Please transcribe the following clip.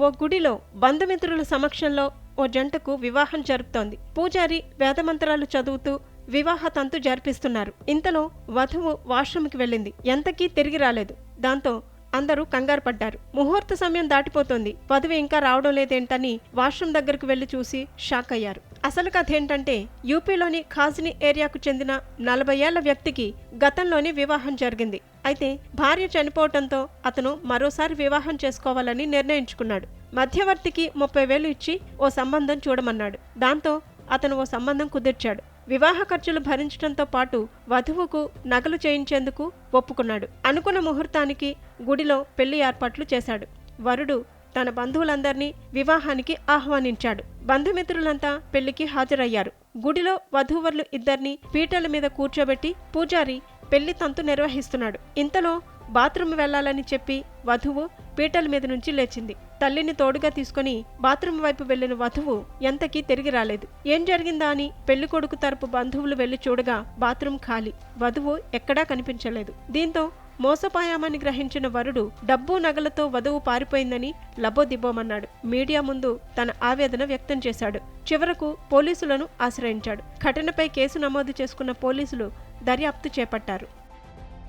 ఓ గుడిలో బంధుమిత్రుల సమక్షంలో ఓ జంటకు వివాహం జరుపుతోంది. పూజారి వేదమంత్రాలు చదువుతూ వివాహ తంతు జరిపిస్తున్నారు. ఇంతలో వధువు వాష్రూమ్కి వెళ్ళింది. ఎంతకీ తిరిగి రాలేదు. దాంతో అందరూ కంగారు పడ్డారు. ముహూర్త సమయం దాటిపోతోంది. వధువు ఇంకా రావడం లేదేంటని వాష్రూమ్ దగ్గరకు వెళ్ళి చూసి షాక్ అయ్యారు. అసలు కథ ఏంటంటే యూపీలోని ఖాజ్ని ఏరియాకు చెందిన నలభై ఏళ్ళ వ్యక్తికి గతంలోనే వివాహం జరిగింది. అయితే భార్య చనిపోవటంతో అతను మరోసారి వివాహం చేసుకోవాలని నిర్ణయించుకున్నాడు. మధ్యవర్తికి ముప్పై వేలు ఇచ్చి ఓ సంబంధం చూడమన్నాడు. దాంతో అతను ఓ సంబంధం కుదిర్చాడు. వివాహ ఖర్చులు భరించడంతో పాటు వధువుకు నగలు చేయించేందుకు ఒప్పుకున్నాడు. అనుకున్న ముహూర్తానికి గుడిలో పెళ్ళి ఏర్పాట్లు చేశాడు. వరుడు తన బంధువులందరినీ వివాహానికి ఆహ్వానించాడు. బంధుమిత్రులంతా పెళ్ళికి హాజరయ్యారు. గుడిలో వధూవరులు ఇద్దరిని పీటల మీద కూర్చోబెట్టి పూజారి పెళ్ళి తంతు నిర్వహిస్తున్నాడు. ఇంతలో బాత్రూమ్ వెళ్ళాలని చెప్పి వధువు పీటల మీద నుంచి లేచింది. తల్లిని తోడుగా తీసుకుని బాత్రూమ్ వైపు వెళ్ళిన వధువు ఎంతకీ తిరిగి రాలేదు. ఏం జరిగిందా అని పెళ్ళి కొడుకు తరపు బంధువులు వెళ్ళి చూడగా బాత్రూమ్ ఖాళీ. వధువు ఎక్కడా కనిపించలేదు. దీంతో మోసపాయామని గ్రహించిన వరుడు డబ్బు నగలతో వధువు పారిపోయిందని లబోదిబ్బోమన్నాడు మీడియా ముందు తన ఆవేదన వ్యక్తం చేశాడు. చివరకు పోలీసులను ఆశ్రయించాడు. ఘటనపై కేసు నమోదు చేసుకున్న పోలీసులు దర్యాప్తు చేపట్టారు.